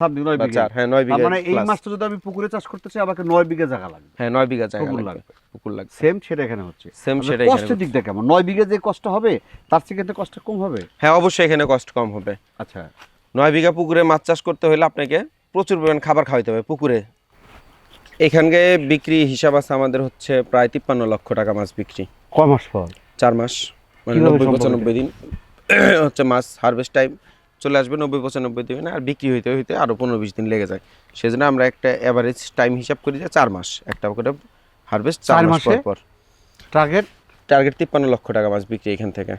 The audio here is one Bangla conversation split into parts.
মানে এই মাছটা যদি আমি পুকুরে চাষ করতে চাই আমাকে নয় বিঘা জায়গা লাগবে। হ্যাঁ নয় বিঘা জায়গা লাগবে। লাগবে। পুকুর লাগবে। সেম সেটা এখানে হচ্ছে। সেম আপনার কষ্টের দিকটা কেমন? নয় বিঘা যে কষ্ট হবে তার থেকে কষ্ট কম হবে? হ্যাঁ অবশ্যই এখানে কষ্ট কম হবে। আচ্ছা। নয় বিঘা পুকুরে মাছ চাষ করতে হলে আপনাকে প্রচুর পরিমাণ খাবার খাওয়াইতে হবে পুকুরে। এখানকে বিক্রি হিসাব আছে আমাদের হচ্ছে প্রায় তিপ্পান্ন লক্ষ টাকা মাছ বিক্রি। মাস পর? চার মাস মানে নব্বই পঁচানব্বই দিন। হচ্ছে মাছ হারভেস্ট টাইম চলে আসবে নব্বই পঁচানব্বই দিন আর বিক্রি হইতে হইতে আরও পনেরো বিশ দিন লেগে যায়। সেজন্য আমরা একটা অ্যাভারেজ টাইম হিসাব করি যে চার মাস একটা করে হারভেস্ট চার মাস পর পর। টার্গেট টার্গেট তিপ্পান্ন লক্ষ টাকা মাছ বিক্রি এখান থেকে।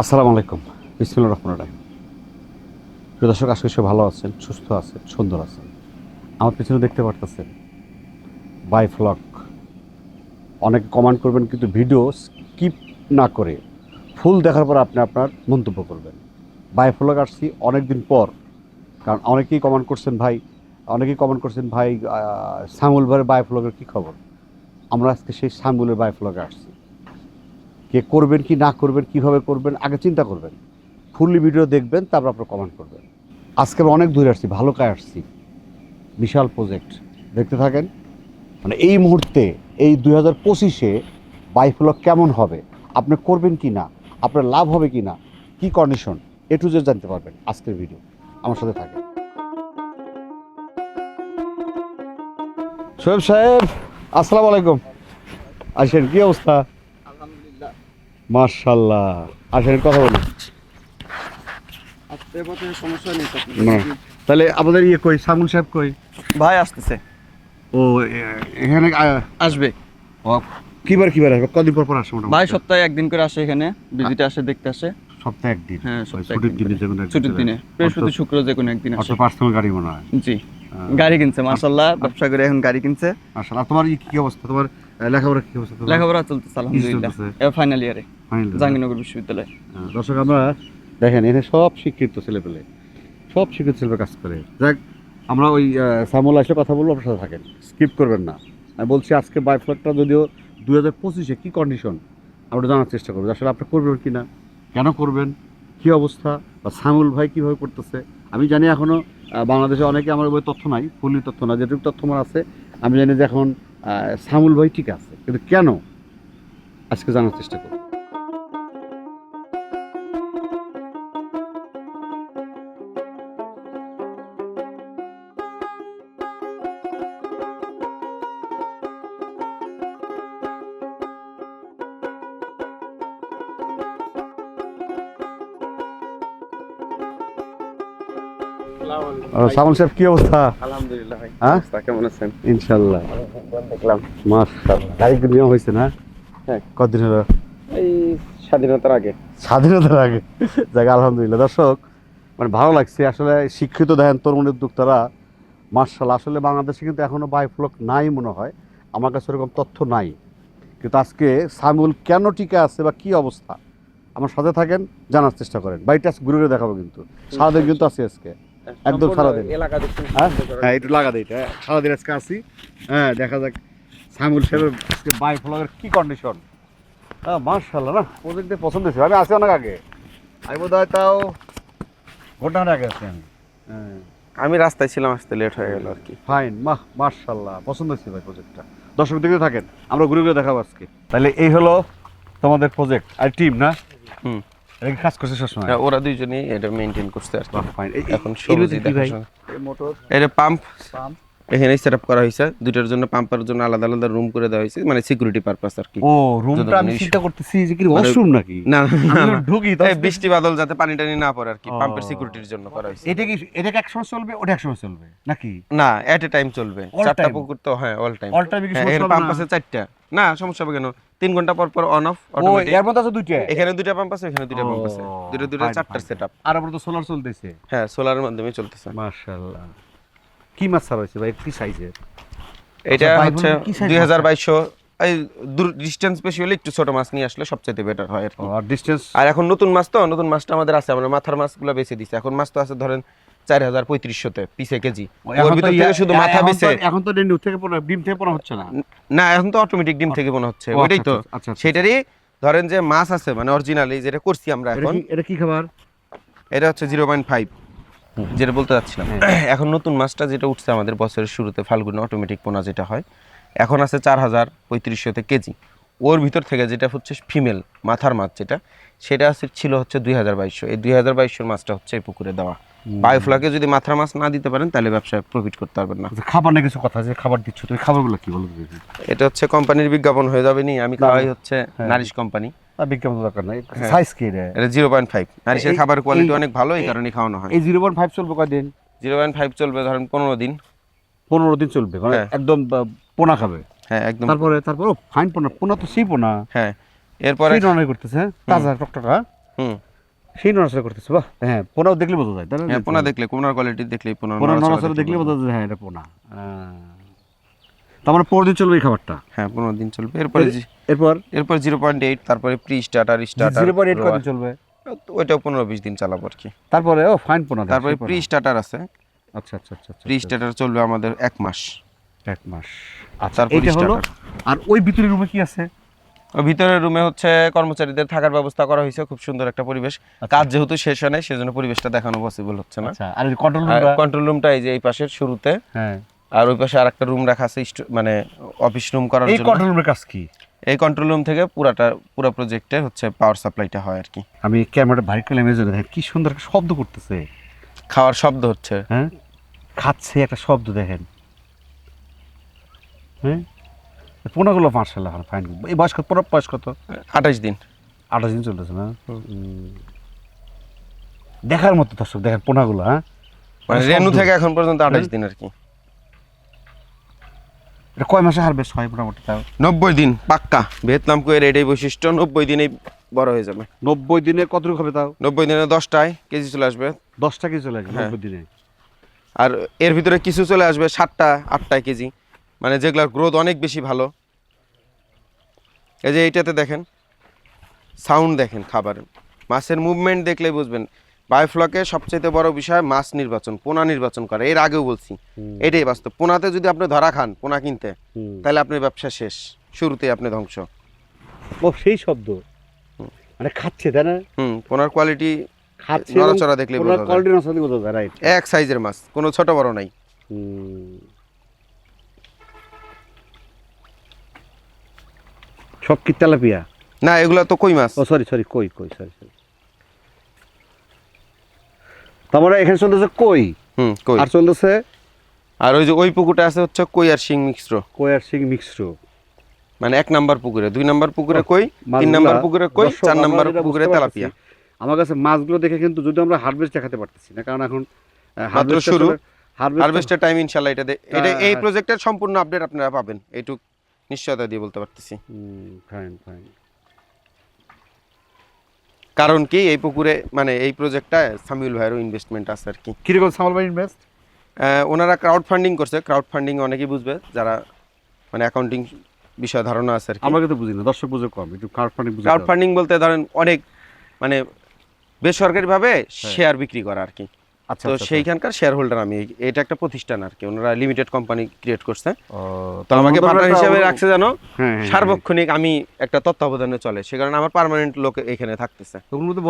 আসসালামু আলাইকুম। বিসমুল্লাহ রহমান রাহিম। প্রিয় দর্শক আজকে সব ভালো আছেন, সুস্থ আছেন, সুন্দর আছেন। আমার পিছনে দেখতে পারতেছেন বাই ফ্লক অনেক কমান্ড করবেন, কিন্তু ভিডিও স্কিপ না করে ফুল দেখার পর আপনি আপনার মন্তব্য করবেন। বাই ফ্লক আসছি অনেক দিন পর, কারণ অনেকেই কমান্ড করছেন, ভাই, অনেকেই কমেন্ট করছেন, ভাই সামুল ভাইয়ের বাই ফ্লকের কী খবর? আমরা আজকে সেই সামুলের বাই ফ্লকে আসছি। কে করবেন, কি না করবেন, কীভাবে করবেন, আগে চিন্তা করবেন। ফুললি ভিডিও দেখবেন তারপর আপনার কমেন্ট করবেন। আজকে আমি অনেক দূরে আসছি ভালো কাজ আসছি। বিশাল প্রজেক্ট দেখতে থাকেন মানে এই মুহূর্তে এই দুই হাজার পঁচিশে বাইফ্লক কেমন হবে আপনি করবেন কি না আপনার লাভ হবে কি না কি কন্ডিশন এ টু জেড জানতে পারবেন আজকের ভিডিও আমার সাথে থাকেন। সোহেব সাহেব আসসালামু আলাইকুম। আসেন কি অবস্থা? আলহামদুলিল্লাহ। মার্শাল্লাহ আসেন কথা বলি। আসতে সমস্যা নেই তো। না। তাহলে আমাদের ইয়ে কই? সামুল সাহেব কই? ভাই আসতেছে। ও এ- এখানে আ- আসবে। ও, কিবার কিবার আসবে? কদিন পর পর আসে মোটামুটি? ভাই সপ্তাহে একদিন করে আসে এখানে। ভিজিটে আসে দেখতে আসে। সপ্তাহে একদিন? হ্যাঁ, ওই সপ্তাহে ছুটির একদিন দিনে যে কোনো একদিন ছুটির চলে দিনে। আসে। বৃহস্পতি শুক্র যে কোনো একদিন অটো পার্সোনাল গাড়ি মনে হয়। জি। হ্যাঁ। গাড়ি কিনছে মার্শাল্লাহ ব্যবসা করে এখন গাড়ি কিনছে। মার্শাল্লাহ আর তোমার ই কি অবস্থা? তোমার আহ, লেখাপড়া কি অবস্থা? তোমার? লেখাপড়া চলতেছে আলহামদুলিল্লাহ চলতেছে? ফাইনাল ইয়ারে Final year? জাহাঙ্গীরনগর বিশ্ববিদ্যালয়। হ্যাঁ, দর্শক আমরা দেখেন, এখানে সব শিক্ষিত ছেলে পেলে সব শিক্ষিত ছেলে কাজ করে। যাক, আমরা ওই সামল আসলে কথা বলব, আপনার সাথে থাকেন। স্কিপ করবেন না। আমি বলছি, আজকে বাই বাইফ্লকটা যদিও দু হাজার পঁচিশে কী কন্ডিশন আমরা জানার চেষ্টা করব আসলে আপনি করবেন কি না কেন করবেন, কী অবস্থা, বা সামুল ভাই কীভাবে করতেছে। আমি জানি এখনও বাংলাদেশে অনেকে আমার ওই তথ্য নাই ফুলি তথ্য না, যেটুকু তথ্য আমার আছে, আমি জানি যে এখন সামুল ভাই ঠিক আছে, কিন্তু কেন? আজকে জানার চেষ্টা করব। সামুল সাহেব কী অবস্থা? আলহামদুলিল্লাহ হ্যাঁ? কেমন আছেন? ইনশাল্লাহ দেখলাম। মাশাআল্লাহ। গাড়ি নেওয়া হয়েছে না? হ্যাঁ। কতদিন হলো? এই স্বাধীনতার আগে। স্বাধীনতার আগে। আলহামদুলিল্লাহ। দর্শক মানে ভালো লাগছে। আসলে শিক্ষিত দেখেন তরুণ উদ্যোক্তারা মার্শাল আসলে বাংলাদেশে কিন্তু এখনও বায়োফ্লক নাই মনে হয়। আমার কাছে এরকম তথ্য নাই। কিন্তু আজকে সামুল কেন টিকে আছে বা কি অবস্থা? আমার সাথে থাকেন জানার চেষ্টা করেন। আজকে ঘুরে ঘুরে দেখাবো কিন্তু। সারাদিন কিন্তু আছে আজকে। একদম সারাদিন। হ্যাঁ? হ্যাঁ লাগা দেয় এটা। সারাদিন আজকে আসি হ্যাঁ দেখা যাক সামুল সাহেবের আজকে বাই ফ্লগের কি কন্ডিশন হ্যাঁ মার্শাল্লাহ না? প্রজেক্ট পছন্দ আমি আসি অনেক আগে। আমি বোধ হয় তাও ঘটনার আগে আমি। হ্যাঁ। আমি রাস্তায় ছিলাম আসতে লেট হয়ে গেল আর কি। ফাইন মাহ মার্শাল্লাহ পছন্দ হয়েছে ভাই প্রজেক্টটা দর্শক দেখতে থাকেন আমরা ঘুরে ঘুরে দেখাবো আজকে। তাহলে এই হলো তোমাদের প্রজেক্ট আর টিম না? হুম। কাজ করছে সবসময়? হ্যাঁ, ওরা দুইজনই এটা মেনটেন করতে এখন সবজি মোটর এটা পাম্প পাম্প এখানে সেট আপ করা হয়েছে। দুইটার জন্য পাম্পের জন্য আলাদা আলাদা রুম করে দেওয়া হয়েছে মানে সিকিউরিটি পারপাস আর কি। ও রুমটা আমি চিন্তা করতেছি যে কি মানে- ওয়াশরুম নাকি? না আমি ঢুকি তখন বৃষ্টি বাদল যাতে পানি টানি না পড়ে আর কি। পাম্পের সিকিউরিটির জন্য করা হয়েছে। এটা কি এটা কি একসময় চলবে? ওটা একসময় চলবে নাকি? না এট এ টাইম চলবে। চারটা? পুকুর তো হ্যাঁ অল টাইম অল টাইম কি পাম্প আছে চারটা। না সমস্যা হবে কেন? তিন ঘণ্টা পর পর অন অফ ও এর মধ্যে আছে দুইটা? এখানে দুইটা পাম্প আছে এখানে দুইটা পাম্প আছে। দুটো দুটো চারটার সেটআপ আর আমরা তো সোলার চলতেছে। হ্যাঁ সোলারের মাধ্যমে চলতেছে। মাশাআল্লাহ। কি মাছ ছাড়া হয়েছে ভাই? কি সাইজের এটা হচ্ছে হাজার মাছ? বাইশশো। এই দূর ডিস্টেন্স বেশি হলে একটু ছোট মাছ নিয়ে আসলে সবচেয়ে বেটার হয় আর ডিসটেন্স আর এখন নতুন মাছ তো নতুন মাছটা আমাদের আছে। আমরা মাথার মাছগুলো বেছে দিছি। এখন মাছ তো আছে ধরেন চার হাজার পঁয়ত্রিশশোতে পিসে কেজি। ওর ভিতর থেকে শুধু মাথা এখন বেছে এখন তো ডিম থেকে পোনা ডিম থেকে পোনা হচ্ছে না? না এখন তো অটোমেটিক ডিম থেকে মনে হচ্ছে ওইটাই তো। আচ্ছা, আচ্ছা, আচ্ছা। সেটারই ধরেন যে মাছ আছে মানে অরিজিনালি যেটা করছি আমরা এখন এটা কি খাবার? এটা হচ্ছে জিরো পয়েন্ট ফাইভ যেটা বলতে চাচ্ছিলাম এখন নতুন মাছটা যেটা উঠছে আমাদের বছরের শুরুতে ফাল্গুনে অটোমেটিক পোনা যেটা হয় এখন আছে চার হাজার পঁয়ত্রিশশোতে কেজি। ওর ভিতর থেকে যেটা হচ্ছে ফিমেল মাথার মাছ যেটা সেটা আছে ছিল হচ্ছে দুই হাজার বাইশশো। এই দুই হাজার বাইশশোর মাছটা হচ্ছে এই পুকুরে দেওয়া। বায়োফ্লাকে যদি মাথার মাছ না দিতে পারেন তাহলে ব্যবসায় প্রফিট করতে পারবেন না। আচ্ছা, খাবার না কিছু কথা যে খাবার দিচ্ছ তুমি খাবারগুলো কি বলো এটা হচ্ছে কোম্পানির বিজ্ঞাপন হয়ে যাবে নি আমি খাওয়াই হচ্ছে হ্যাঁ। Nourish company. বিজ্ঞাপন দরকার নাই হ্যাঁ। সাইজ কি রে? এটা জিরো পয়েন্ট ফাইভ নারিশের খাবার কোয়ালিটি অনেক ভালো এই কারণে খাওয়ানো হয়। এই জিরো পয়েন্ট ফাইভ চলবে কয়দিন? জিরো পয়েন্ট ফাইভ চলবে ধরেন পনেরো দিন। পনেরো দিন চলবে মানে হ্যাঁ। একদম পোনা খাবে। হ্যাঁ একদম। তারপরে তারপরে ফাইন পোনা পোনা তো সেই পোনা। হ্যাঁ এরপরে করতেছে হ্যাঁ? তাজা টকটকা। হুম। সেই নড়াচড়া করতেছে বাহ। হ্যাঁ পোনাও দেখলে বোঝা যায় তাই না? হ্যাঁ পোনা দেখলে কোনার কোয়ালিটি দেখলে পোনা পোনা নড়াচড়া দেখলে বোঝা যায়। হ্যাঁ এটা পোনা। তার মানে পনেরো দিন চলবে এই খাবারটা? হ্যাঁ পনেরো দিন চলবে। এরপরে এরপর? এরপর জিরো পয়েন্ট এইট তারপরে pre starter starter zero point eight কদিন চলবে? ওইটাও পনেরো বিশ দিন চালাবো আর কি। তারপরে ও ফাইন পোনা তারপরে প্রি স্টার্টার আছে। আচ্ছা আচ্ছা আচ্ছা আচ্ছা, প্রি আচ্ছা। স্টার্টার চলবে আমাদের এক মাস। এক মাস। আচ্ছা এইটা হলো আর ওই ভিতরের রুমে কি আছে? ভিতরের রুমে হচ্ছে কর্মচারীদের থাকার ব্যবস্থা করা হয়েছে খুব সুন্দর একটা পরিবেশ। কাজ যেহেতু শেষ হয় নাই সেজন্য পরিবেশটা দেখানো পসিবল হচ্ছে না। আচ্ছা আর কন্ট্রোল রুমটা কন্ট্রোল রুমটা এই যে এই পাশের শুরুতে। হ্যাঁ। আর ওই পাশে আরেকটা রুম রাখা আছে মানে অফিস রুম করার এই জন্য। কন্ট্রোল রুমের কাজ কি? এই কন্ট্রোল রুম থেকে পুরাটা পুরো প্রজেক্টে হচ্ছে পাওয়ার সাপ্লাইটা হয় আর কি। আমি ক্যামেরাটা ভাই করলাম এই জন্য দেখেন কি সুন্দর একটা শব্দ করতেছে। খাওয়ার শব্দ হচ্ছে। হ্যাঁ? খাচ্ছে একটা শব্দ দেখেন। হ্যাঁ? পোনাগুলো মার্শাল্লাহ ফাইন এই বয়স কত বয়স কত? আঠাশ দিন। আঠাশ দিন চলতেছে না? দেখার মতো দর্শক দেখেন পোনাগুলো হ্যাঁ? মানে রেনু থেকে এখন পর্যন্ত আঠাশ দিন আর কি। এটা কয় মাসে হারভেস্ট হয় মোটামুটি তাও। নব্বই দিন পাক্কা। ভিয়েতনাম কুয়ের এটাই বৈশিষ্ট্য নব্বই দিনেই বড় হয়ে যাবে। নব্বই দিনে কতটুকু হবে তাও? নব্বই দিনে দশটায় কেজি চলে আসবে। দশটা কি চলে আসবে হ্যাঁ। নব্বই দিনে। আর এর ভিতরে কিছু চলে আসবে সাতটা আটটায় কেজি। মানে যেগুলোর গ্রোথ অনেক বেশি ভালো। এই যে এইটাতে দেখেন সাউন্ড দেখেন খাবারের। মাছের মুভমেন্ট দেখলেই বুঝবেন। বায়োফ্লকে সবচেয়ে বড় বিষয় মাছ নির্বাচন পোনা নির্বাচন করে। এর আগেও বলছি। এটাই বাস্তব। পোনাতে যদি আপনি ধরা খান পোনা কিনতে তাহলে আপনার ব্যবসা শেষ। শুরুতেই আপনি ধ্বংস। ও সেই শব্দ? মানে খাচ্ছে তাই না? হুম পোনার কোয়ালিটি খাচ্ছে নড়াচড়া দেখলেই বোঝা যায়। এক সাইজের মাছ কোনো ছোট বড় নাই। সব কি তেলাপিয়া? না এগুলা তো কই মাছ? ও সরি সরি কই কই সরি সরি তারপরে এখানে চলতেছে কই? হুম কই। আর চলতেছে? আর ওই যে ওই পুকুরটা আছে হচ্ছে কই আর শিং মিশ্র। কই আর সিং মিক্সড মানে এক নাম্বার পুকুরে দুই নাম্বার পুকুরে কই তিন নাম্বার পুকুরে কই চার নাম্বার পুকুরে তেলাপিয়া। আমার কাছে মাছগুলো দেখে কিন্তু যদি আমরা হারভেস্ট দেখাতে পারতেছি না কারণ এখন মাত্র শুরু। হারভেস্ট হারভেস্টের টাইম ইনশাল্লাহ এটা এটা হ্যাঁ, এই হ্যাঁ। প্রজেক্টের সম্পূর্ণ আপডেট আপনারা পাবেন এইটুক। নিশ্চয়তা দিয়ে বলতে পারতেছি। ফাইন ফাইন কারণ কি এই পুকুরে মানে এই প্রজেক্টটা সামিউল ভাইয়েরও ইনভেস্টমেন্ট আছে আর কি। কীরকম সামাল ভাই ইনভেস্ট ওনারা ক্রাউড ফান্ডিং করছে। ক্রাউড ফান্ডিং অনেকেই বুঝবে যারা মানে অ্যাকাউন্টিং বিষয়ে ধারণা আছে আর কি। আমরা কিন্তু বুঝি না দর্শক বুঝে কম একটু কার্ড ফান্ডিং ক্রাউড ফান্ডিং বলতে ধরেন অনেক মানে বেসরকারিভাবে শেয়ার বিক্রি করা আর কি। তো আচ্ছা, আচ্ছা। সেইখানকার শেয়ার হোল্ডার আমি এটা একটা প্রতিষ্ঠান আর কি ওনারা লিমিটেড কোম্পানি ক্রিয়েট করছে। তো আমাকে পার্টনার হিসেবে রাখছে জানো হ্যাঁ, হ্যাঁ, হ্যাঁ। সার্বক্ষণিক আমি একটা তত্ত্বাবধানে চলে সে কারণে আমার পার্মানেন্ট লোক এখানে থাকতেছে।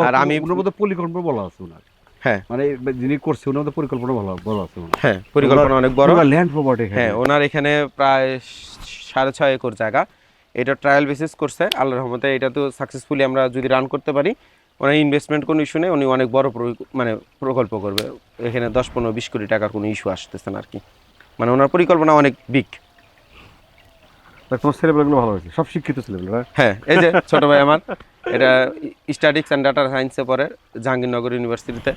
আর আমি- পরিকল্পনা বলা আছে ওনার। হ্যাঁ। মানে যিনি করছে ওনার পরিকল্পনা বলা বলা আছে হ্যাঁ পরিকল্পনা অনেক বড়। ল্যান্ড প্রপার্টি হ্যাঁ ওনার এখানে প্রায় সাড়ে ছয় একর জায়গা। এটা ট্রায়াল বেসিস করছে আল্লাহর রহমতে এটা তো সাকসেসফুলি আমরা যদি রান করতে পারি ওনার ইনভেস্টমেন্ট কোনো ইস্যু নেই উনি অনেক বড় মানে প্রকল্প করবে। এখানে দশ পনেরো বিশ কোটি টাকার কোনো ইস্যু আসতেছে না আর কি। মানে ওনার পরিকল্পনা অনেক বিগ তোমার ছেলেপেলেগুলো ভালো হয়েছে? সব শিক্ষিত ছেলেপেলে হ্যাঁ? হ্যাঁ এই যে ছোট ভাই আমার এটা স্ট্যাটিক্স অ্যান্ড ডাটা সায়েন্সে পড়ে জাহাঙ্গীরনগর ইউনিভার্সিটিতে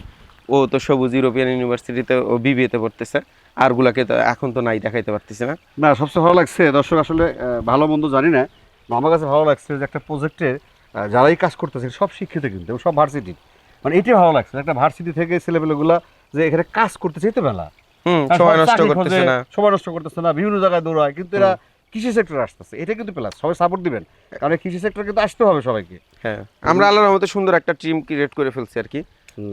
ও তো সবুজ ইউরোপিয়ান ইউনিভার্সিটিতে ও বিবিএতে পড়তেছে। আরগুলাকে তো এখন তো নাই দেখাইতে পারতেছে না। না সবচেয়ে ভালো লাগছে দর্শক আসলে ভালো মন্দ জানি না না, আমার কাছে ভালো লাগছে যে একটা প্রজেক্টের যারাই কাজ করতেছে সব শিক্ষিত কিন্তু সব ভার্সিটি মানে এটাই ভালো লাগছে একটা ভার্সিটি থেকে ছেলেপেলেগুলা যে এখানে কাজ করতেছে এই তো বেলা সময় নষ্ট করতেছে না। সময় নষ্ট করতেছে না বিভিন্ন জায়গায় দৌড়ায় কিন্তু এরা কৃষি সেক্টরে আসতেছে। এটা কিন্তু প্লাস সবাই সাপোর্ট দিবেন। কারণ কৃষি সেক্টর কিন্তু আসতে হবে সবাইকে। হ্যাঁ আমরা আল্লাহর রহমতে সুন্দর একটা টিম ক্রিয়েট করে ফেলছি আর কি।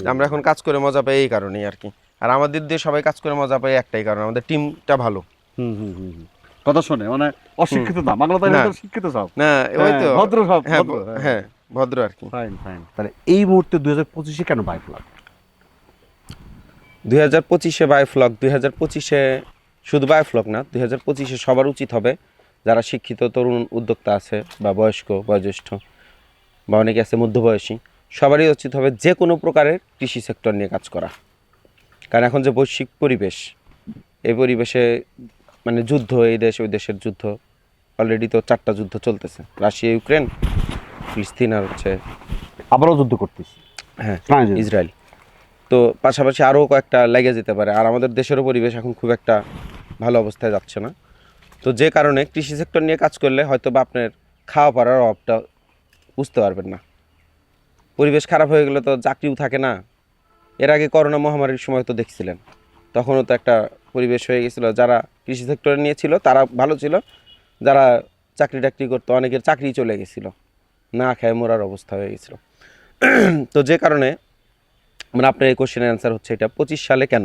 আমরা এখন কাজ করে মজা পাই এই কারণেই আর কি। আর আমাদের দিয়ে সবাই কাজ করে মজা পাই একটাই কারণ আমাদের টিমটা ভালো। হুম হুম হুম। কথা শোনে মানে অশিক্ষিত না বাংলা না। শিক্ষিত সব। না ওই তো হ্যাঁ, ভদ্র সব হ্যাঁ ভদ্র, হ্যাঁ। ভদ্র আর কি। ফাইন ফাইন তাহলে এই মুহূর্তে দুই হাজার পঁচিশে কেন দুই হাজার পঁচিশে বায়োফ্লক দুই হাজার পঁচিশে শুধু বায়োফ্লক না দুই হাজার পঁচিশে সবার উচিত হবে যারা শিক্ষিত তরুণ উদ্যোক্তা আছে বা বয়স্ক বয়োজ্যেষ্ঠ বা অনেকে আছে মধ্যবয়সী সবারই উচিত হবে যে কোনো প্রকারের কৃষি সেক্টর নিয়ে কাজ করা। কারণ এখন যে বৈশ্বিক পরিবেশ এই পরিবেশে মানে যুদ্ধ এই দেশ ওই দেশের যুদ্ধ। অলরেডি তো চারটা যুদ্ধ চলতেছে। রাশিয়া ইউক্রেন ফিলিস্তিন আর হচ্ছে আবারও যুদ্ধ করতেছি? হ্যাঁ ইসরায়েল। তো পাশাপাশি আরও কয়েকটা লেগে যেতে পারে। আর আমাদের দেশেরও পরিবেশ এখন খুব একটা ভালো অবস্থায় যাচ্ছে না। তো যে কারণে কৃষি সেক্টর নিয়ে কাজ করলে হয়তো বা আপনার খাওয়া পড়ার অভাবটা বুঝতে পারবেন না। পরিবেশ খারাপ হয়ে গেলে তো চাকরিও থাকে না। এর আগে করোনা মহামারীর সময় তো দেখছিলেন। তখনও তো একটা পরিবেশ হয়ে গেছিল। যারা কৃষি সেক্টরে নিয়েছিল, তারা ভালো ছিল। যারা চাকরি টাকরি করতো, অনেকের চাকরি চলে গেছিল। না খেয়ে মরার অবস্থা হয়ে গেছিল। তো যে কারণে মানে আপনার এই কোশ্চেনের অ্যান্সার হচ্ছে এটা, পঁচিশ সালে কেন?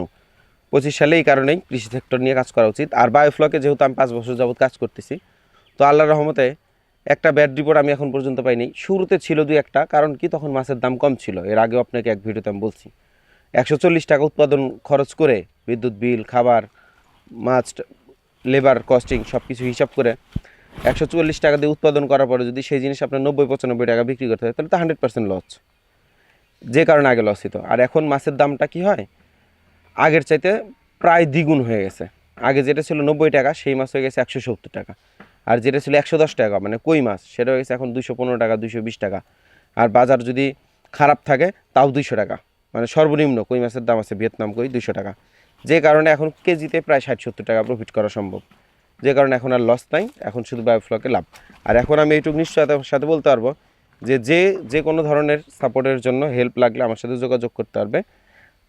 পঁচিশ সালে এই কারণেই কৃষি সেক্টর নিয়ে কাজ করা উচিত। আর বায়োফ্লকে যেহেতু আমি পাঁচ বছর যাবত কাজ করতেছি, তো আল্লাহর রহমতে একটা ব্যাড রিপোর্ট আমি এখন পর্যন্ত পাইনি। শুরুতে ছিল দুই একটা, কারণ কি? তখন মাছের দাম কম ছিল। এর আগেও আপনাকে এক ভিডিওতে আমি বলছি। একশো চল্লিশ টাকা উৎপাদন খরচ করে বিদ্যুৎ বিল, খাবার মাছ লেবার, কস্টিং সব কিছু হিসাব করে একশো চল্লিশ টাকা দিয়ে উৎপাদন করার পরে যদি সেই জিনিস আপনার নব্বই পঁচানব্বই টাকা বিক্রি করতে হয়, তাহলে তো হান্ড্রেড পার্সেন্ট লস। যে কারণে আগে লস হতো আর এখন মাছের দামটা কি হয়? আগের চাইতে প্রায় দ্বিগুণ হয়ে গেছে। আগে যেটা ছিল নব্বই টাকা, সেই মাছ হয়ে গেছে একশো সত্তর টাকা। আর যেটা ছিল একশো দশ টাকা মানে কই মাছ, সেটা হয়ে গেছে এখন দুশো পনেরো টাকা দুশো বিশ টাকা। আর বাজার যদি খারাপ থাকে, তাও দুইশো টাকা। মানে সর্বনিম্ন কই মাছের দাম আছে ভিয়েতনাম কই দুইশো টাকা। যে কারণে এখন কেজিতে প্রায় ষাট সত্তর টাকা প্রফিট করা সম্ভব। যে কারণে এখন আর লস নাই, এখন শুধু বায়োফ্লকে লাভ। আর এখন আমি এইটুকু নিশ্চয়তার সাথে বলতে পারব যে যে যে কোনো ধরনের সাপোর্টের জন্য হেল্প লাগলে আমার সাথে যোগাযোগ করতে পারবে।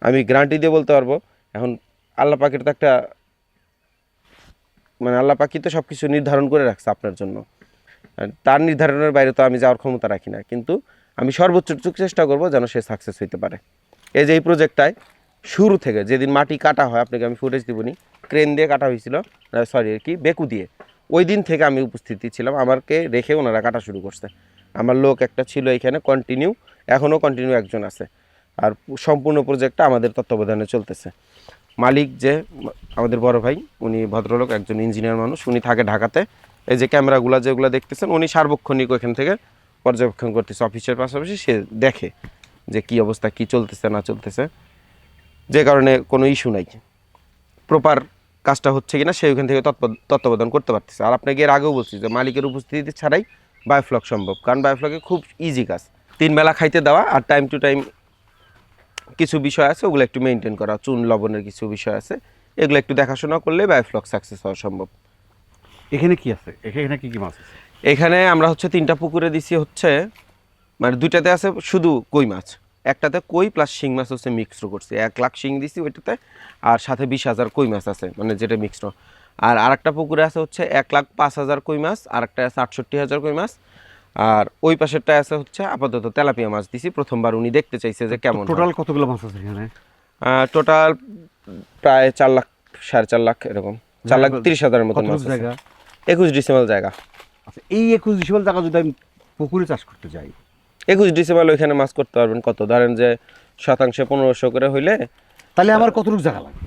আমি গ্যারান্টি দিয়ে বলতে পারব, এখন আল্লাহ পাকের তো একটা মানে আল্লাহ পাখি তো সব কিছু নির্ধারণ করে রাখছে আপনার জন্য। তার নির্ধারণের বাইরে তো আমি যাওয়ার ক্ষমতা রাখি না। কিন্তু আমি সর্বোচ্চটুকু চেষ্টা করব যেন সে সাকসেস হইতে পারে। এই যে এই প্রজেক্টটায় শুরু থেকে যেদিন মাটি কাটা হয়, আপনাকে আমি ফুটেজ দিবনি ক্রেন দিয়ে কাটা হয়েছিল সরি আর কি, বেকু দিয়ে। ওই দিন থেকে আমি উপস্থিতি ছিলাম আমাকে রেখে ওনারা কাটা শুরু করছে। আমার লোক একটা ছিল এখানে কন্টিনিউ এখনও কন্টিনিউ একজন আছে। আর সম্পূর্ণ প্রজেক্টটা আমাদের তত্ত্বাবধানে চলতেছে। মালিক যে, আমাদের বড় ভাই, উনি ভদ্রলোক, একজন ইঞ্জিনিয়ার মানুষ, উনি থাকে ঢাকাতে। এই যে ক্যামেরাগুলো যেগুলো দেখতেছেন, উনি সার্বক্ষণিক ওইখান থেকে পর্যবেক্ষণ করতেছে অফিসের পাশাপাশি সে দেখে। যে কি অবস্থা কি চলতেছে না চলতেছে। যে কারণে কোনো ইস্যু নাই। প্রপার কাজটা হচ্ছে কিনা সে ওইখান থেকে তত্ত্বাবধান করতে পারতেছে। আর আপনাকে এর আগেও বলছি যে মালিকের উপস্থিতি ছাড়াই বায়োফ্লক সম্ভব। কারণ বায়োফ্লকে খুব ইজি কাজ। তিন বেলা খাইতে দেওয়া আর টাইম টু টাইম কিছু বিষয় আছে ওগুলো একটু মেনটেন করা। চুন লবণের কিছু বিষয় আছে। এগুলো একটু দেখাশোনা করলে বায়োফ্লক সাকসেস হওয়া সম্ভব। এখানে কি আছে? এখানে কি কি মাছ আছে? এখানে আমরা হচ্ছে তিনটা পুকুরে দিছি হচ্ছে মানে দুইটাতে আছে শুধু কই মাছ। একটাতে কই প্লাস শিং মাছ হচ্ছে মিক্সড করছি। এক লাখ শিং দিছি ওইটাতে আর সাথে বিশ হাজার কই মাছ আছে মানে যেটা মিক্সড আর আরেকটা পুকুরে আছে হচ্ছে এক লাখ পাঁচ হাজার কই মাছ আর একটা আছে আটষট্টি হাজার কই মাছ। আর ওই পাশেরটা আছে হচ্ছে আপাতত তেলাপিয়া মাছ দিছি প্রথমবার উনি দেখতে চাইছে যে কেমন টোটাল কতগুলো মাছ আছে এখানে? টোটাল প্রায় চার লাখ সাড়ে চার লাখ এরকম। চার লাখ তিরিশ হাজারের কতটুকু মাছ জায়গা? একুশ ডিসেম্বর জায়গা। আচ্ছা এই একুশ ডিসেম্বর জায়গা যদি আমি পুকুরে চাষ করতে যাই একুশ ডিসেম্বর ওইখানে মাছ করতে পারবেন কত? ধরেন যে শতাংশে পনেরোশো করে হইলে তাহলে আমার কতটুকু জায়গা লাগবে?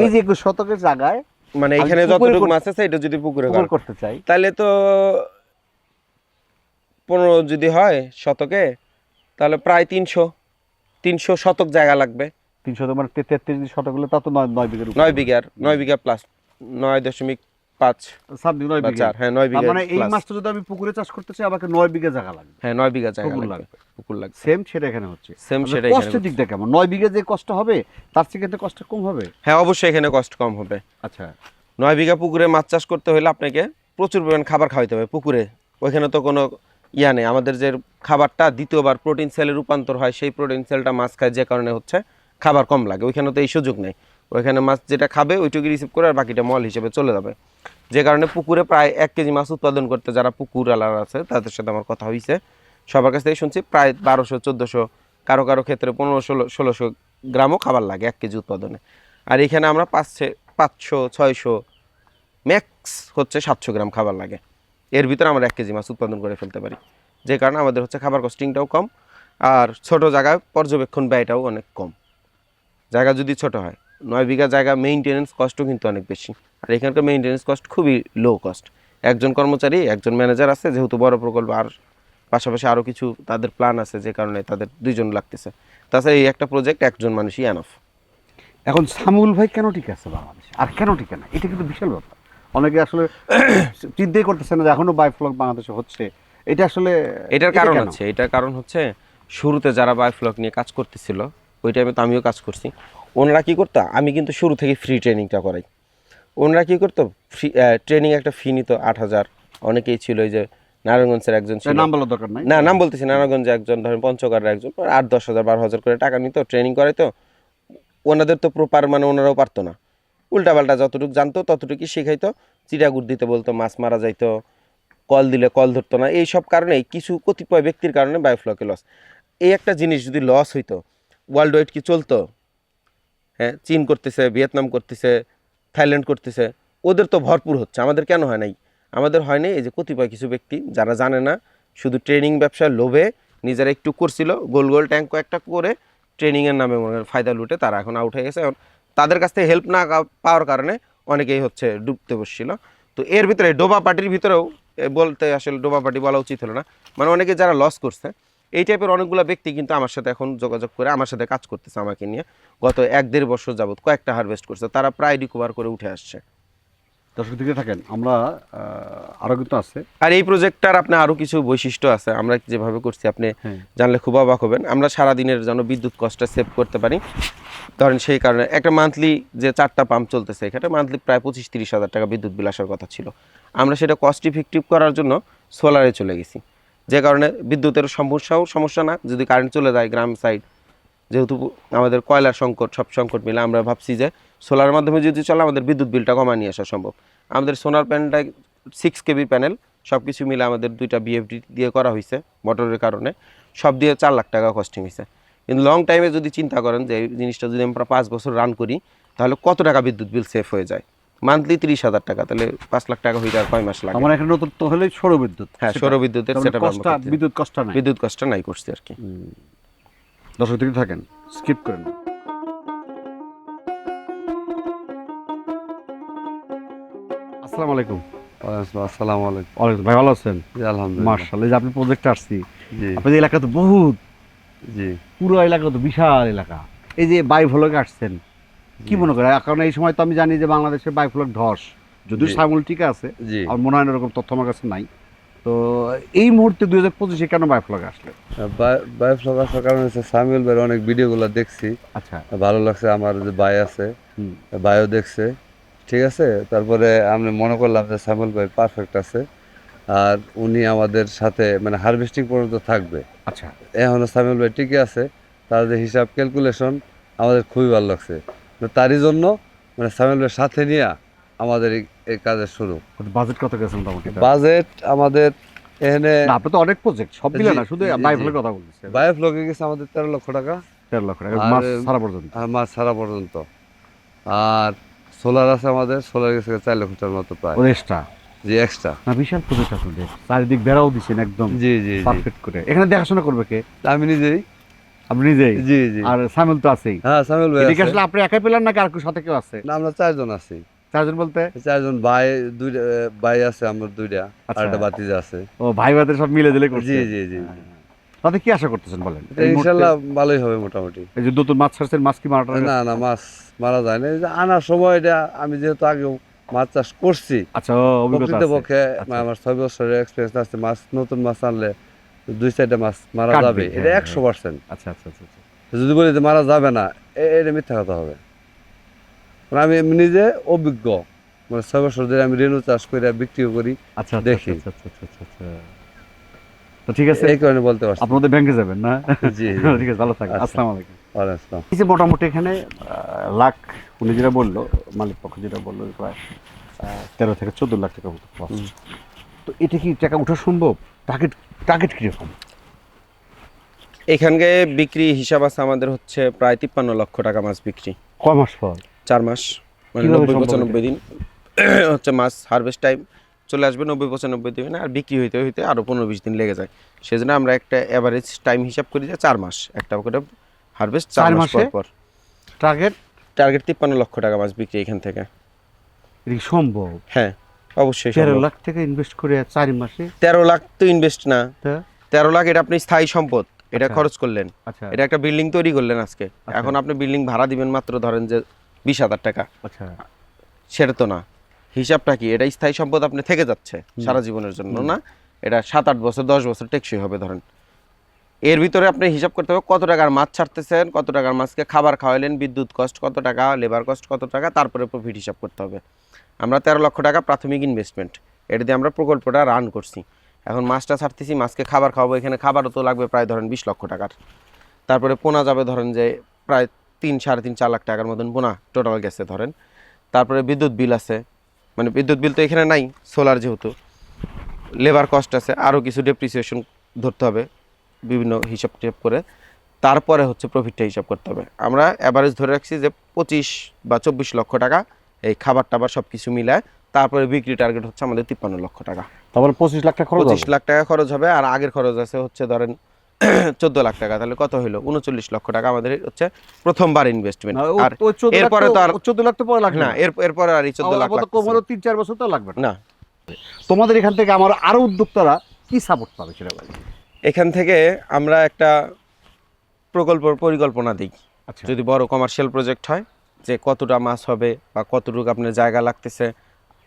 এই যে একুশ শতকের জায়গায় মানে এখানে যতটুকু মাছ আছে এটা যদি পুকুরে করতে চাই। তাহলে তো পনেরো যদি হয় শতকে তাহলে প্রায় তিনশো তিনশো শতক জায়গা লাগবে। তিনশো মানে তেত্রিশ শতক হলে তা তো নয় নয় বিঘের। নয় বিঘার নয় বিঘা প্লাস নয় দশমিক পাঁচ। সামথিং নয় বিঘা। হ্যাঁ নয় বিঘা মানে এই মাছটা যদি আমি পুকুরে চাষ করতে চাই আমাকে নয় বিঘা জায়গা লাগবে। হ্যাঁ নয় বিঘা জায়গা পুকুর লাগবে। লাগবে। পুকুর লাগবে। সেম সেটা এখানে হচ্ছে। সেম আচ্ছা, কষ্টের দিকটা কেমন? নয় বিঘা যে কষ্ট হবে তার থেকে কষ্ট কম হবে? হ্যাঁ অবশ্যই এখানে কষ্ট কম হবে। আচ্ছা। নয় বিঘা পুকুরে মাছ চাষ করতে হলে আপনাকে প্রচুর পরিমাণ খাবার খাওয়াইতে হবে পুকুরে। ওইখানে তো কোনো ইয়া নেই। আমাদের যে খাবারটা দ্বিতীয়বার প্রোটিন সেলে রূপান্তর হয় সেই প্রোটিন সেলটা মাছ খায় যে কারণে হচ্ছে খাবার কম লাগে। ওইখানে তো এই সুযোগ নেই। ওইখানে মাছ যেটা খাবে, ওইটুকু রিসিভ করে আর বাকিটা মল হিসেবে চলে যাবে। যে কারণে পুকুরে প্রায় এক কেজি মাছ উৎপাদন করতে যারা পুকুর আলার আছে, তাদের সাথে আমার কথা হয়েছে সবার কাছ থেকে শুনছি, প্রায় বারোশো, চোদ্দোশো, কারও কারও ক্ষেত্রে পনেরো ষোলো, ষোলোশো গ্রামও খাবার লাগে এক কেজি উৎপাদনে। আর এখানে আমরা পাঁচশো পাঁচশো, ছয়শো ম্যাক্স হচ্ছে সাতশো গ্রাম খাবার লাগে। এর ভিতরে আমরা এক কেজি মাছ উৎপাদন করে ফেলতে পারি। যে কারণে আমাদের হচ্ছে খাবার কস্টিংটাও কম, আর ছোট জায়গায় পর্যবেক্ষণ ব্যয়টাও অনেক কম। জায়গা যদি ছোট হয়। নয় বিঘা জায়গা মেইনটেনেন্স কস্টও কিন্তু অনেক বেশি। আর এখানকার মেইনটেনেন্স কস্ট খুবই লো কস্ট একজন কর্মচারী একজন ম্যানেজার আছে যেহেতু বড় প্রকল্প আর পাশাপাশি আরও কিছু তাদের প্ল্যান আছে যে কারণে তাদের দুইজন লাগতেছে। তাছাড়া এই একটা প্রজেক্ট একজন মানুষই এনাফ এখন সামুল ভাই কেন টিকে আছে বাংলাদেশে? আর কেন টিকে না এটা কিন্তু বিশাল ব্যাপার। অনেকে আসলে চিন্তাই করতেছে না যে এখনও বায়োফ্লক বাংলাদেশে হচ্ছে। এটা আসলে এটার কারণ? আছে এটার কারণ হচ্ছে শুরুতে যারা বায়োফ্লক নিয়ে কাজ করতেছিল ওই টাইমে তো আমিও কাজ করছি। ওনারা কি করতো? আমি কিন্তু শুরু থেকে ফ্রি ট্রেনিংটা করাই। ওনারা কি করতো? ফ্রি ট্রেনিং একটা ফি নিত আট হাজার। অনেকেই ছিল এই যে নারায়ণগঞ্জের একজন ছিল। নাম বলার দরকার নাই? না নাম বলতেছি নারায়ণগঞ্জে একজন ধরেন পঞ্চগড়ের একজন। আট দশ হাজার বারো হাজার করে টাকা নিত ট্রেনিং করাইতো। ওনাদের তো প্রপার মানে ওনারাও পারতো না। উল্টাপাল্টা যতটুকু জানতো ততটুকুই শিখাইতো। চিরাগুড় দিতে বলতো মাছ মারা যাইতো। কল দিলে কল ধরতো না। এই সব কারণেই কিছু কতিপয় ব্যক্তির কারণে বায়োফ্লকে লস এই একটা জিনিস যদি লস হইতো ওয়ার্ল্ড ওয়াইড কি চলতো? চীন করতেছে, ভিয়েতনাম করতেছে, থাইল্যান্ড করতেছে, ওদের তো ভরপুর হচ্ছে। আমাদের কেন হয় নাই? আমাদের হয় নাই এই যে কতিপয় কিছু ব্যক্তি যারা জানে না, শুধু ট্রেনিং ব্যবসার লোভে নিজেরা একটু করছিল, গোল গোল ট্যাঙ্ক একটা করে ট্রেনিংয়ের নামে ফায়দা লুটে, তারা এখন আউট হয়ে গেছে। এখন তাদের কাছ থেকে হেল্প না পাওয়ার কারণে অনেকেই হচ্ছে ডুবতে বসছিল। তো এর ভিতরে ডোবা পার্টির ভিতরেও বলতে আসলে ডোবা পার্টি বলা উচিত হলো না। মানে অনেকে যারা লস করছে এই টাইপের অনেকগুলো ব্যক্তি কিন্তু আমার সাথে এখন যোগাযোগ করে আমার সাথে কাজ করতেছে আমাকে নিয়ে। গত এক দেড় বছর যাবত কয়েকটা হারভেস্ট করছে তারা প্রায় রিকভার করে উঠে আসছে। দর্শক দিকে থাকেন আমরা আহ, আরও কিন্তু আছে। আর এই প্রজেক্টটার আপনি আরও কিছু বৈশিষ্ট্য আছে আমরা যেভাবে করছি আপনি হ্যাঁ। জানলে খুব অবাক হবেন। আমরা সারাদিনের জন্য বিদ্যুৎ কষ্টটা সেভ করতে পারি। ধরেন সেই কারণে একটা মান্থলি যে চারটা পাম্প চলতেছে এখানে মান্থলি প্রায় পঁচিশ তিরিশ হাজার টাকা বিদ্যুৎ বিল আসার কথা ছিল। আমরা সেটা কস্ট ইফেক্টিভ করার জন্য সোলারে চলে গেছি। যে কারণে বিদ্যুতের সমস্যাও সমস্যা না, যদি কারেন্ট চলে যায় গ্রাম সাইড যেহেতু আমাদের কয়লার সংকট, সব সংকট মিলে আমরা ভাবছি যে সোলার মাধ্যমে যদি চলে, আমাদের বিদ্যুৎ বিলটা কমা নিয়ে আসা সম্ভব। আমাদের সোলার প্যানেলটা সিক্স কেবি প্যানেল সব কিছু মিলে আমাদের দুইটা বিএফডি দিয়ে করা হয়েছে মোটরের কারণে। সব দিয়ে চার লাখ টাকা কস্টিং হয়েছে কিন্তু লং টাইমে যদি চিন্তা করেন যে এই জিনিসটা যদি আমরা পাঁচ বছর রান করি, তাহলে কত টাকা বিদ্যুৎ বিল সেফ হয়ে যায়? মান্থলি তিরিশ হাজার টাকা তাহলে পাঁচ লাখ টাকা হয়ে যায় আর কয় মাস লাগে? আমার এখানে নতুন তো হলে সৌর বিদ্যুৎ হ্যাঁ সেটা। সৌর বিদ্যুতের মানে সেটা কষ্ট বিদ্যুৎ কষ্ট নাই। বিদ্যুৎ কষ্ট নাই করছি আর কি। দর্শক দিকে থাকেন স্কিপ করেন। আসসালামু আলাইকুম। আসসালামু আলাইকুম ওয়ালাইকুম ভাই ভালো আছেন? জি আলহামদুলিল্লাহ। এই যে আপনি প্রজেক্টে আসছি। আপনাদের এলাকা তো বহুত। জি। পুরো এলাকা তো বিশাল এলাকা। এই যে বাই বায়ুফলকে আসছেন কি মনে করে? কারণ এই সময় তো আমি জানি যে বাংলাদেশের বায়ুফলক ধস যদিও। সামুল ঠিক আছে আর মনে হয় এরকম তথ্য আমার কাছে নাই। তো এই মুহূর্তে দুই হাজার পঁচিশে কেন বায়ুফলক আসলে বায়োফ্লগ আসার কারণ হচ্ছে সামিউল ভাইয়ের অনেক ভিডিওগুলো দেখছি। আচ্ছা। ভালো লাগছে আমার যে ভাই আছে ভাইও দেখছে ঠিক আছে? তারপরে আমি মনে করলাম যে সামিউল ভাই পারফেক্ট আছে আর উনি আমাদের সাথে মানে হারভেস্টিং পর্যন্ত থাকবে। আচ্ছা। এখনও সামিউল ভাই ঠিকই আছে তার যে হিসাব ক্যালকুলেশন আমাদের খুবই ভালো লাগছে। তারই জন্য মানে সামিউল ভাইয়ের সাথে নিয়ে আমাদের এই- কাজের শুরু। বাজেট কত গেছে মোটামুটি? বাজেট আমাদের এখানে আপনি তো অনেক প্রজেক্ট সব মিলে না শুধু জি। কথা বলতেছি। বায়োফ্লগে গেছে আমাদের তেরো লক্ষ টাকা। তেরো লক্ষ টাকা মাস সারা পর্যন্ত? মাছ ছাড়া পর্যন্ত। আর সোলার আছে আমাদের সোলার গেছে চার লক্ষ টাকার মতো প্রায়। এক্সট্রা জি এক্সট্রা না বিশাল প্রজেক্ট আপনাদের চারিদিক বেড়াও দিচ্ছেন একদম জি জি পারফেক্ট করে। এখানে দেখাশোনা করবে কে? আমি নিজেই। আপনি নিজেই? জি জি। আর সামিল তো আছেই। হ্যাঁ সামিল ভাই এদিকে। আসলে আপনি একাই পেলেন নাকি আর কেউ সাথে কেউ আছে? না, আমরা চারজন আছি। চারজন বলতে? চারজন ভাই দুইটা ভাই আছে আমার দুইটা। আর আচ্ছা। একটা বাতিজা আছে। ও ভাই ভাইদের সব মিলে দিলে করছে? জি জি জি তাতে কি আশা করতেছেন বলেন? ইনশাল্লাহ ভালোই হবে মোটামুটি। এই যে নতুন মাছ ছাড়ছেন মাছ কি মারাটা না না মাছ মারা যায় না। এই যে আনার সময় এটা আমি যেহেতু আগেও মাছ চাষ করছি আচ্ছা অভিজ্ঞতা আছে। আচ্ছা। আমার ছয় বছরের এক্সপিরিয়েন্স আছে মাছ নতুন মাছ আনলে দুই চারটা মাছ মারা যাবে এটা হ্যাঁ, একশো পার্সেন্ট আচ্ছা আচ্ছা আচ্ছা আচ্ছা। যদি বলি যে মারা যাবে না এ- এটা মিথ্যা কথা হবে। কারণ আমি নিজে অভিজ্ঞ। মানে ছয় বছর ধরে আমি রেণু চাষ করে বিক্রিও করি আচ্ছা আচ্ছা, দেখি। আচ্ছা তো ঠিক আছে। এই কারণে বলতে পারছি। আপনাদের ব্যাংকে যাবেন না? জি ঠিক আছে ভালো থাকেন। আচ্ছা। আসসালামু আলাইকুম। এই যে মোটামুটি এখানে লাখ উনি যেটা বলল মালিক পক্ষ যেটা বলল প্রায় তেরো থেকে চোদ্দ লাখ টাকা মতো। তো এটা কি টাকা ওঠা সম্ভব? টার্গেট টার্গেট কীরকম? এখানকে বিক্রি হিসাব আছে আমাদের হচ্ছে প্রায় তিপ্পান্ন লক্ষ টাকা মাছ বিক্রি। কয় মাস পর? চার মাস মানে নব্বই পঁচানব্বই দিন। হচ্ছে মাছ হারভেস্ট টাইম চলে আসবে নব্বই পঁচানব্বই দিন আর বিক্রি হইতে হইতে আরও পনেরো বিশ দিন লেগে যায়। সেজন্য আমরা একটা অ্যাভারেজ টাইম হিসাব করি যে চার মাস একটা করে হারভেস্ট চার চার মাস পর পর। টার্গেট টার্গেট তিপ্পান্ন লক্ষ টাকা মাছ বিক্রি এখান থেকে। সম্ভব? হ্যাঁ। অবশ্যই তেরো লাখ টাকা ইনভেস্ট করে চার মাসে? তেরো লাখ তো ইনভেস্ট না। তেরো লাখ এটা আপনি স্থায়ী সম্পদ। এটা আচ্ছা। খরচ করলেন। আচ্ছা। এটা একটা বিল্ডিং তৈরি করলেন আজকে। আচ্ছা। এখন আপনি বিল্ডিং ভাড়া দিবেন মাত্র ধরেন যে বিশ হাজার টাকা। আচ্ছা। সেটা তো না। হিসাবটা কি? এটা স্থায়ী সম্পদ আপনি থেকে যাচ্ছে সারা জীবনের জন্য না? এটা সাত আট বছর দশ বছর টেকসই হবে ধরেন। এর ভিতরে আপনি হিসাব করতে হবে কত টাকার মাছ ছাড়তেছেন কত টাকার মাছকে খাবার খাওয়াইলেন বিদ্যুৎ কস্ট কত টাকা লেবার কস্ট কত টাকা তারপরে প্রফিট হিসাব করতে হবে। আমরা তেরো লক্ষ টাকা প্রাথমিক ইনভেস্টমেন্ট এটা দিয়ে আমরা প্রকল্পটা রান করছি। এখন মাছটা ছাড়তেছি, মাছকে খাবার খাওয়াবো। এখানে খাবারও তো লাগবে প্রায় ধরেন বিশ লক্ষ টাকার। তারপরে পোনা যাবে ধরেন যে প্রায় তিন, সাড়ে তিন, চার লাখ টাকার মতন পোনা টোটাল গেছে ধরেন। তারপরে বিদ্যুৎ বিল আছে। মানে বিদ্যুৎ বিল তো এখানে নাই সোলার যেহেতু। লেবার কস্ট আছে আরও কিছু ডেপ্রিসিয়েশন ধরতে হবে, বিভিন্ন হিসাব টিসাব করে। তারপরে হচ্ছে প্রফিটটা হিসাব করতে হবে। আমরা অ্যাভারেজ ধরে রাখছি যে পঁচিশ বা চব্বিশ লক্ষ টাকা এই খাবার টাবার সব কিছু মিলায় তারপরে বিক্রি টার্গেট হচ্ছে আমাদের তিপ্পান্ন লক্ষ টাকা। তারপরে পঁচিশ লাখ টাকা খরচ পঁচিশ লাখ টাকা খরচ হবে আর আগের খরচ আছে হচ্ছে ধরেন চোদ্দ লাখ টাকা তাহলে কত হলো উনচল্লিশ লক্ষ টাকা আমাদের হচ্ছে প্রথমবার ইনভেস্টমেন্ট না, আর ওই 14 লাখ এরপরে তো আর 14 লাখ তো পরে লাগবে না এরপরে আর এই চোদ্দ লাখ তিন চার বছর তো লাগবে না। তোমাদের এখান থেকে আমার আরও উদ্যোক্তারা কি সাপোর্ট পাবে সেটা বলি। এখান থেকে আমরা একটা প্রকল্প পরিকল্পনা দিই। আচ্ছা। যদি বড় কমার্শিয়াল প্রজেক্ট হয় যে কতটা মাছ হবে বা কতটুকু আপনার জায়গা লাগতেছে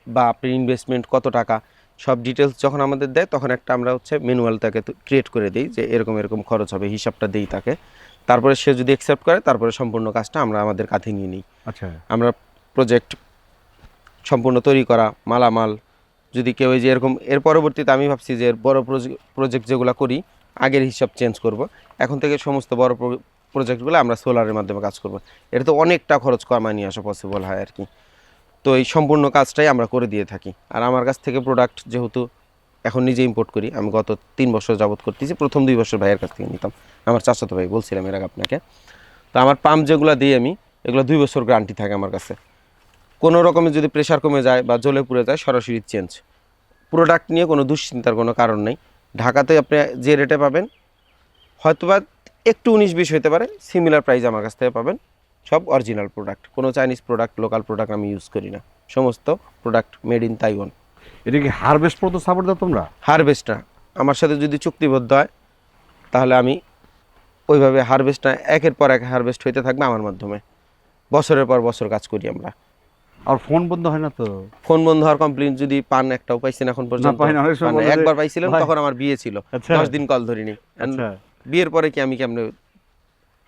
বা আপনি ইনভেস্টমেন্ট কত টাকা সব ডিটেলস যখন আমাদের দেয় তখন একটা আমরা হচ্ছে ম্যানুয়াল তাকে ক্রিয়েট করে দিই যে এরকম এরকম খরচ হবে হিসাবটা দিই তাকে। তারপরে সে যদি অ্যাকসেপ্ট করে তারপরে সম্পূর্ণ কাজটা আমরা আমাদের কাঁধে নিয়ে নিই। আচ্ছা। আমরা প্রজেক্ট সম্পূর্ণ তৈরি করা মালামাল যদি কেউ এই যে এরকম এর পরবর্তীতে আমি ভাবছি যে এর বড় প্রজেক্ট যেগুলো করি আগের হিসাব চেঞ্জ করব। এখন থেকে সমস্ত বড় প্রজেক্টগুলো আমরা সোলারের মাধ্যমে কাজ করব। এটা তো অনেকটা খরচ কমায় নিয়ে আসা পসিবল হয় আর কি তো এই সম্পূর্ণ কাজটাই আমরা করে দিয়ে থাকি। আর আমার কাছ থেকে প্রোডাক্ট যেহেতু এখন নিজে ইম্পোর্ট করি, আমি গত তিন বছর যাবত করতেছি, প্রথম দুই বছর ভাইয়ের কাছ থেকে নিতাম। আমার চাচাতো ভাই বলছিলাম এর আগে আপনাকে। তো আমার পাম্প যেগুলো দিই আমি, এগুলো দুই বছর গ্যারান্টি থাকে আমার কাছে। কোনো রকমের যদি প্রেশার কমে যায় বা জ্বলে পুড়ে যায়, সরাসরি চেঞ্জ প্রোডাক্ট নিয়ে কোনো দুশ্চিন্তার কোনো কারণ নেই। ঢাকাতে আপনি যে রেটে পাবেন, হয়তোবা একটু উনিশ বিশ হতে পারে। সিমিলার প্রাইস আমার কাছ থেকে পাবেন। সব অরিজিনাল প্রোডাক্ট কোনো চাইনিজ প্রোডাক্ট লোকাল প্রোডাক্ট আমি ইউজ করি না। সমস্ত প্রোডাক্ট মেড ইন তাইওয়ান এটা কি হারভেস্ট পর্যন্ত সাপোর্ট দাও তোমরা? হারভেস্টটা আমার সাথে যদি চুক্তিবদ্ধ হয় তাহলে আমি ওইভাবে হারভেস্টটা একের পর এক হারভেস্ট হইতে থাকবে আমার মাধ্যমে। বছরের পর বছর কাজ করি আমরা। আর ফোন বন্ধ হয় না তো? ফোন বন্ধ হওয়ার কমপ্লেন যদি পান একটাও পাইছেন এখন পর্যন্ত। না, না। একবার পাইছিলেন ভাই- তখন আমার বিয়ে ছিল। আচ্ছা। দশ দিন কল ধরিনি। আচ্ছা। বিয়ের পরে কি আমি কেমনে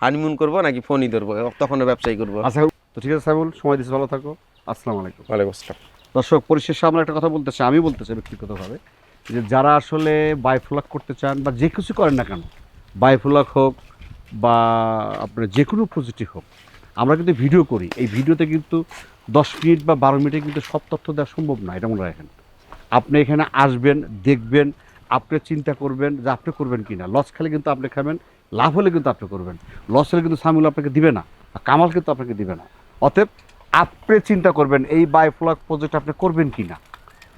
হানিমুন করব নাকি ফোনই ধরবো? তখন ব্যবসায়ী করব। আচ্ছা তো ঠিক আছে সাইবুল সময় দিচ্ছি ভালো থাকো। আসসালামু আলাইকুম। ওয়ালাইকুম আসসালাম। দর্শক পরিশেষে আমরা একটা কথা বলতে চাই। আমি বলতে চাই ব্যক্তিগতভাবে যে যারা আসলে বায়োফ্লক করতে চান বা যে কিছু করেন না কেন বায়োফ্লক হোক বা আপনার যে কোনো প্রযুক্তি হোক আমরা কিন্তু ভিডিও করি। এই ভিডিওতে কিন্তু দশ মিনিট বা বারো মিনিটে কিন্তু সব তথ্য দেওয়া সম্ভব না এটা মনে রাখেন। আপনি এখানে আসবেন দেখবেন আপনি চিন্তা করবেন যে আপনি করবেন কি না। লস খেলে কিন্তু আপনি খাবেন, লাভ হলে কিন্তু আপনি করবেন। লস হলে কিন্তু সামিল আপনাকে দিবে না, আর কামাল কিন্তু আপনাকে দিবে না। অতএব আপনি চিন্তা করবেন এই বায়োফ্লক প্রজেক্ট আপনি করবেন কি না,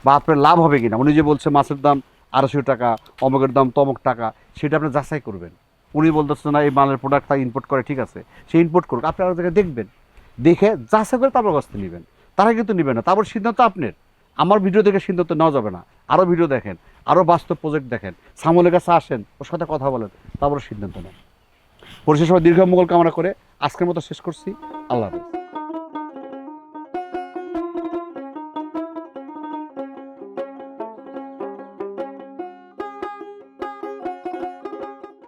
বা আপনার লাভ হবে কি না। উনি যে বলছে মাছের দাম আড়াইশো টাকা, অমকের দাম তমক টাকা, সেটা আপনি যাচাই করবেন। উনি বলতেছে না, এই মালের প্রোডাক্ট তাই ইম্পোর্ট করে, ঠিক আছে। সে ইম্পোর্ট করুক। আপনি আরও জায়গায় দেখবেন, দেখে যাচাই করে তারপর কাছ থেকে নেবেন। তারা কিন্তু নেবেন না। তারপর সিদ্ধান্ত আপনার। আমার ভিডিও দেখে সিদ্ধান্ত নেওয়া যাবে না। আরও ভিডিও দেখেন আরও বাস্তব প্রজেক্ট দেখেন। সামলের কাছে আসেন, ওর সাথে কথা বলেন, তারপরে সিদ্ধান্ত নেন। পরিশেষ দীর্ঘ মোগল কামনা করে আজকের মতো শেষ করছি। আল্লাহ হাফেজ।